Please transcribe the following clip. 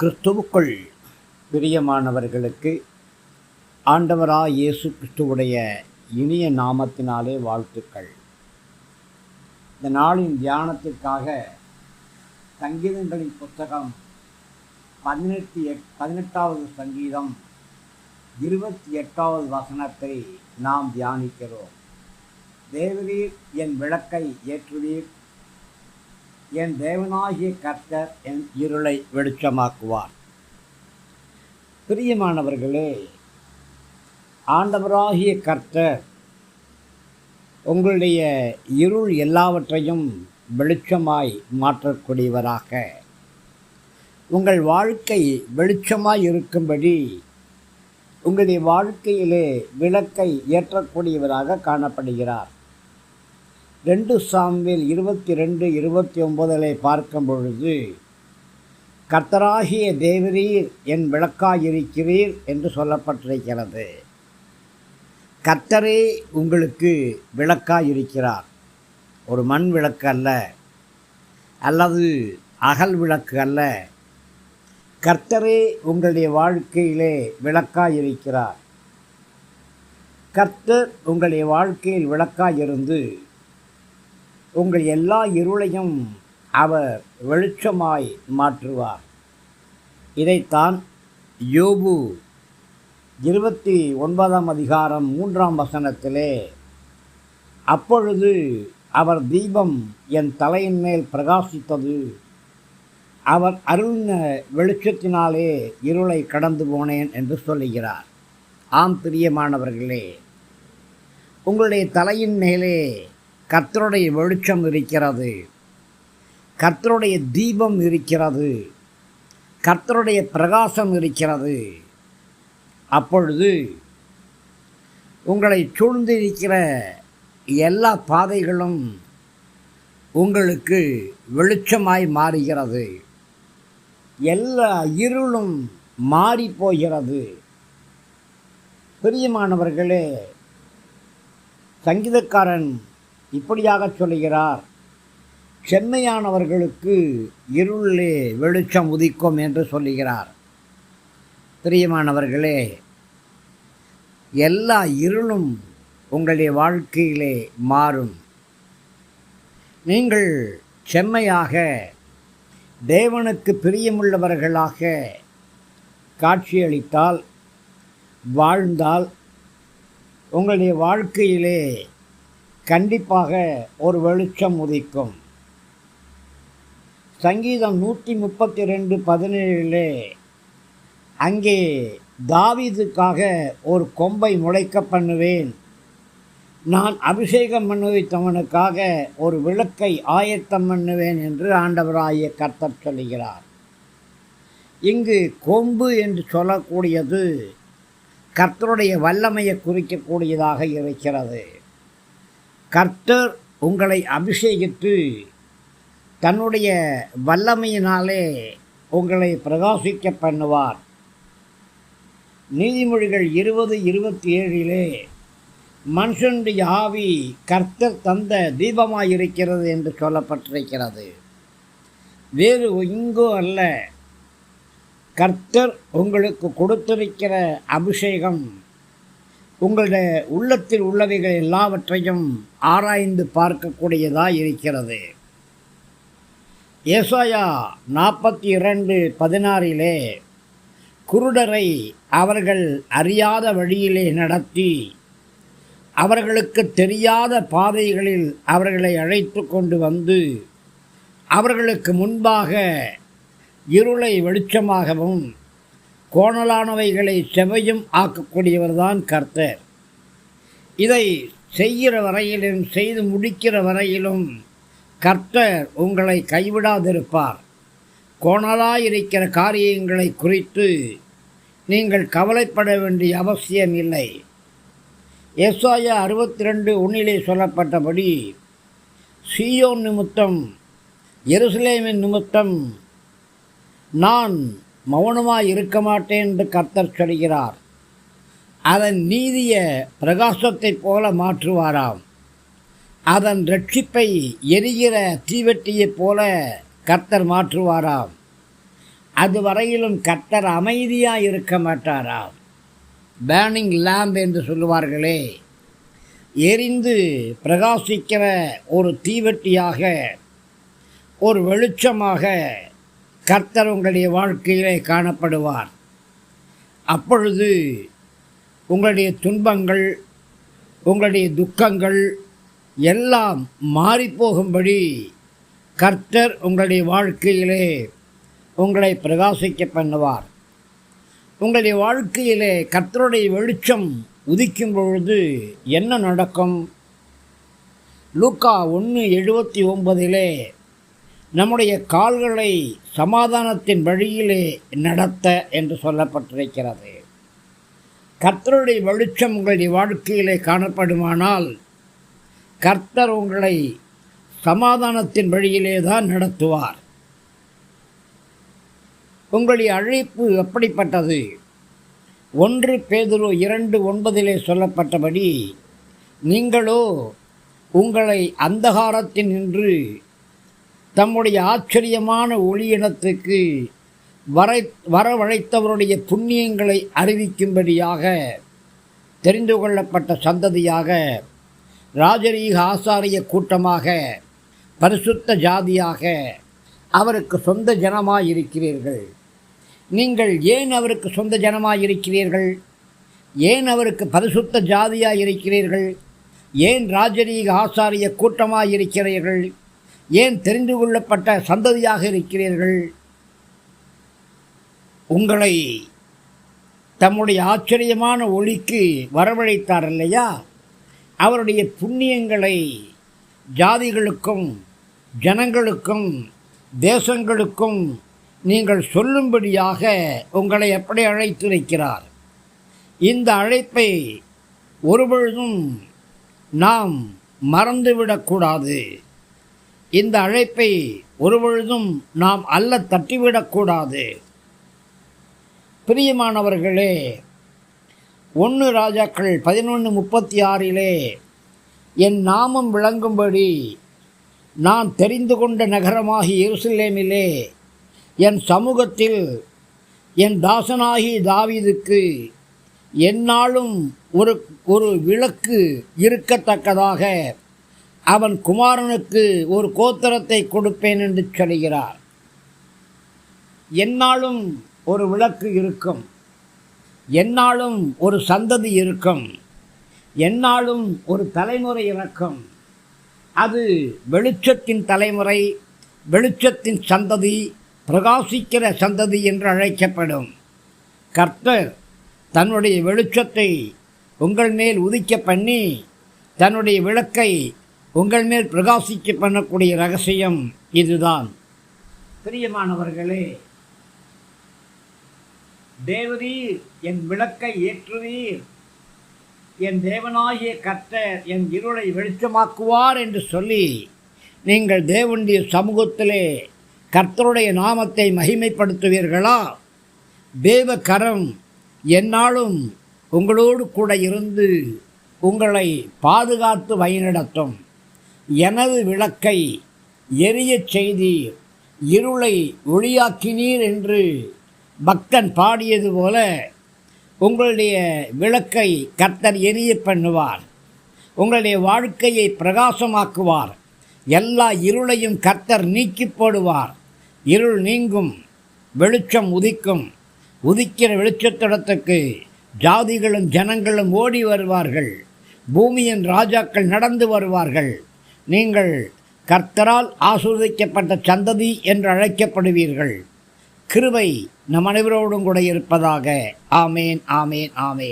கிறிஸ்துவுக்குள் பிரியமானவர்களுக்கு ஆண்டவராக இயேசு கிறிஸ்துவுடைய இனிய நாமத்தினாலே வாழ்த்துக்கள். இந்த நாளின் தியானத்திற்காக சங்கீதங்களின் புத்தகம் பதினெட்டு எட் பதினெட்டாவது சங்கீதம் இருபத்தி எட்டாவது வசனத்தை நாம் தியானிக்கிறோம். தேவரீர் என் விளக்கை ஏற்றுவீர். என் தேவனாகிய கர்த்தர் என் இருளை வெளிச்சமாக்குவார். பிரியமானவர்களே ஆண்டவராகிய கர்த்தர் உங்களுடைய இருள் எல்லாவற்றையும் வெளிச்சமாய் மாற்றக்கூடியவராக. உங்கள் வாழ்க்கை வெளிச்சமாய் இருக்கும்படி உங்களுடைய வாழ்க்கையிலே விளக்கை ஏற்றக்கூடியவராக காணப்படுகிறார். ரெண்டு சாம்வேல் இருபத்தி ரெண்டு இருபத்தி ஒன்பதிலே பார்க்கும் பொழுது கர்த்தராகிய தேவரீர் என் விளக்காயிருக்கிறீர் என்று சொல்லப்பட்டிருக்கிறது. கர்த்தரே உங்களுக்கு விளக்காயிருக்கிறார். ஒரு மண் விளக்கு அல்ல அல்லது அகல் விளக்கு அல்ல. கர்த்தரே உங்களுடைய வாழ்க்கையிலே விளக்காயிருக்கிறார். கர்த்தர் உங்களுடைய வாழ்க்கையில் விளக்காயிருந்து உங்கள் எல்லா இருளையும் அவர் வெளிச்சமாய் மாற்றுவார். இதைத்தான் யோபு இருபத்தி ஒன்பதாம் அதிகாரம் மூன்றாம் வசனத்திலே அப்பொழுது அவர் தீபம் என் தலையின் மேல் பிரகாசித்தது. அவர் அருள்ன வெளிச்சத்தினாலே இருளை கடந்து போனேன் என்று சொல்லுகிறார். ஆம் பிரியமானவர்களே உங்களுடைய தலையின் மேலே கர்த்தருடைய வெளிச்சம் இருக்கிறது. கர்த்தருடைய தீபம் இருக்கிறது. கர்த்தருடைய பிரகாசம் இருக்கிறது. அப்பொழுது உங்களை சூழ்ந்திருக்கிற எல்லா பாதைகளும் உங்களுக்கு வெளிச்சமாய் மாறுகிறது. எல்லா இருளும் மாறி போகிறது. பிரியமானவர்களே சங்கீதக்காரன் இப்படியாக சொல்லுகிறார் செம்மையானவர்களுக்கு இருளிலே வெளிச்சம் உதிக்கும் என்று சொல்லுகிறார் பிரியமானவர்களே எல்லா இருளும் உங்களுடைய வாழ்க்கையிலே மாறும். நீங்கள் செம்மையாக தேவனுக்கு பிரியமுள்ளவர்களாக காட்சியளித்தால் வாழ்ந்தால் உங்களுடைய வாழ்க்கையிலே கண்டிப்பாக ஒரு வெளிச்சம் உதிக்கும். சங்கீதம் நூற்றி முப்பத்தி ரெண்டு பதினேழிலே அங்கே தாவிதுக்காக ஒரு கொம்பை முளைக்க பண்ணுவேன். நான் அபிஷேகம் பண்ணுவித்தவனுக்காக ஒரு விளக்கை ஆயத்தம் பண்ணுவேன் என்று ஆண்டவராகிய கர்த்தர் சொல்லுகிறார். இங்கு கொம்பு என்று சொல்லக்கூடியது கர்த்தருடைய வல்லமையை குறிக்கக்கூடியதாக இருக்கிறது. கர்த்தர் உங்களை அபிஷேகித்து தன்னுடைய வல்லமையினாலே உங்களை பிரகாசிக்க பண்ணுவார். நீதிமொழிகள் இருபது இருபத்தி ஏழிலே மனுஷனுடைய ஆவி கர்த்தர் தந்த தீபமாயிருக்கிறது என்று சொல்லப்பட்டிருக்கிறது. வேறு எங்கோ அல்ல. கர்த்தர் உங்களுக்கு கொடுத்திருக்கிற அபிஷேகம் உங்களுடைய உள்ளத்தில் உள்ளவைகள் எல்லாவற்றையும் ஆராய்ந்து பார்க்கக்கூடியதாக இருக்கிறது. ஏசாயா நாற்பத்தி இரண்டு பதினாறிலே குருடரை அவர்கள் அறியாத வழியிலே நடத்தி அவர்களுக்கு தெரியாத பாதைகளில் அவர்களை அழைத்து கொண்டு வந்து அவர்களுக்கு முன்பாக இருளை வெளிச்சமாகவும் கோணலானவைகளை செவையும் ஆக்கக்கூடியவர்தான் கர்த்தர். இதை செய்கிற வரையிலும் செய்து முடிக்கிற வரையிலும் கர்த்தர் உங்களை கைவிடாதிருப்பார். கோணலாயிருக்கிற காரியங்களை குறித்து நீங்கள் கவலைப்பட வேண்டிய அவசியம் இல்லை. எஸ்ஆயா அறுபத்தி ரெண்டு ஒன்றிலே சொல்லப்பட்டபடி சியோன் நிமித்தம் எருசலேமின் நிமித்தம் நான் மௌனமாக இருக்க மாட்டேன் என்று கர்த்தர் சொல்கிறார். அதன் நீதிய பிரகாசத்தைப் போல மாற்றுவாராம். அதன் ரட்சிப்பை எரிகிற தீவெட்டியைப் போல கர்த்தர் மாற்றுவாராம். அதுவரையிலும் கர்த்தர் அமைதியாக இருக்க மாட்டாராம். பேர்னிங் லேம்ப் என்று சொல்லுவார்களே எரிந்து பிரகாசிக்கிற ஒரு தீவெட்டியாக ஒரு வெளிச்சமாக கர்த்தர் உங்களுடைய வாழ்க்கையிலே காணப்படுவார். அப்பொழுது உங்களுடைய துன்பங்கள் உங்களுடைய துக்கங்கள் எல்லாம் மாறிப்போகும்படி கர்த்தர் உங்களுடைய வாழ்க்கையிலே உங்களை பிரகாசிக்க பண்ணுவார். உங்களுடைய வாழ்க்கையிலே கர்த்தருடைய வெளிச்சம் உதிக்கும் பொழுது என்ன நடக்கும்? லூக்கா ஒன்று எழுபத்தி ஒன்பதிலே நம்முடைய கால்களை சமாதானத்தின் வழியிலே நடத்த என்று சொல்லப்பட்டிருக்கிறது. கர்த்தருடைய வெளிச்சம் உங்களுடைய வாழ்க்கையிலே காணப்படுமானால் கர்த்தர் உங்களை சமாதானத்தின் வழியிலே தான் நடத்துவார். உங்களுடைய அழைப்பு எப்படிப்பட்டது? ஒன்று பேதுரு இரண்டு ஒன்பதிலே சொல்லப்பட்டபடி நீங்களோ உங்களை அந்தகாரத்தின் நின்று தம்முடைய ஆச்சரியமான ஒளியினத்துக்கு வரை வரவழைத்தவருடைய புண்ணியங்களை அறிவிக்கும்படியாக தெரிந்து கொள்ளப்பட்ட சந்ததியாக ராஜரீக ஆசாரிய கூட்டமாக பரிசுத்த ஜாதியாக அவருக்கு சொந்த ஜனமாக இருக்கிறீர்கள் நீங்கள் ஏன் அவருக்கு சொந்த ஜனமாக இருக்கிறீர்கள் ஏன் அவருக்கு பரிசுத்த ஜாதியாக இருக்கிறீர்கள் ஏன் ராஜரீக ஆசாரிய கூட்டமாக இருக்கிறீர்கள் ஏன் தெரிந்து கொள்ளப்பட்ட சந்ததியாக இருக்கிறீர்கள்? உங்களை தம்முடைய ஆச்சரியமான ஒளிக்கு வரவழைத்தார் இல்லையா? அவருடைய புண்ணியங்களை ஜாதிகளுக்கும் ஜனங்களுக்கும் தேசங்களுக்கும் நீங்கள் சொல்லும்படியாக உங்களை எப்படி அழைத்து வைக்கிறார் இந்த அழைப்பை ஒருபொழுதும் நாம் மறந்துவிடக்கூடாது. இந்த அழைப்பை ஒருபொழுதும் நாம் அல்ல தட்டிவிடக்கூடாது. பிரியமானவர்களே ஒன்று ராஜாக்கள் பதினொன்று முப்பத்தி ஆறிலே என் நாமம் விளங்கும்படி நான் தெரிந்து கொண்ட நகரமாகி எருசலேமிலே என் சமூகத்தில் என் தாசனாகி தாவீதுக்கு எந்நாளும் ஒரு ஒரு விளக்கு இருக்கத்தக்கதாக அவன் குமாரனுக்கு ஒரு கோத்திரத்தை கொடுப்பேன் என்று சொல்கிறார் என்னாலும் ஒரு விளக்கு இருக்கும். என்னாலும் ஒரு சந்ததி இருக்கும். என்னாலும் ஒரு தலைமுறை இறக்கும் அது வெளிச்சத்தின் தலைமுறை வெளிச்சத்தின் சந்ததி பிரகாசிக்கிற சந்ததி என்று அழைக்கப்படும். கர்த்தர் தன்னுடைய வெளிச்சத்தை உங்கள் மேல் உதிக்க பண்ணி தன்னுடைய விளக்கை உங்கள் மேல் பிரகாசிக்க பண்ணக்கூடிய ரகசியம் இதுதான். பிரியமானவர்களே தேவரீர் என் விளக்கை ஏற்றுவீர். என் தேவனாகிய கர்த்தர் என் இருளை வெளிச்சமாக்குவார் என்று சொல்லி நீங்கள் தேவனுடைய சமூகத்திலே கர்த்தருடைய நாமத்தை மகிமைப்படுத்துவீர்களா? தேவகரம் என்னாலும் உங்களோடு கூட இருந்து உங்களை பாதுகாத்து வழிநடத்தும். எனது விளக்கை எரியச் செய்தீர். இருளை ஒளியாக்கினீர் என்று பக்தன் பாடியது போல உங்களுடைய விளக்கை கர்த்தர் எரிய பண்ணுவார். உங்களுடைய வாழ்க்கையை பிரகாசமாக்குவார். எல்லா இருளையும் கர்த்தர் நீக்கி போடுவார். இருள் நீங்கும் வெளிச்சம் உதிக்கும். உதிக்கிற வெளிச்சத்திடத்துக்கு ஜாதிகளும் ஜனங்களும் ஓடி வருவார்கள். பூமியின் ராஜாக்கள் நடந்து வருவார்கள். நீங்கள் கர்த்தரால் ஆஸ்வதிக்கப்பட்ட சந்ததி என்று அழைக்கப்படுவீர்கள். கிருபை நம் அனைவரோடும் கூட இருப்பதாக. ஆமேன் ஆமேன் ஆமேன்.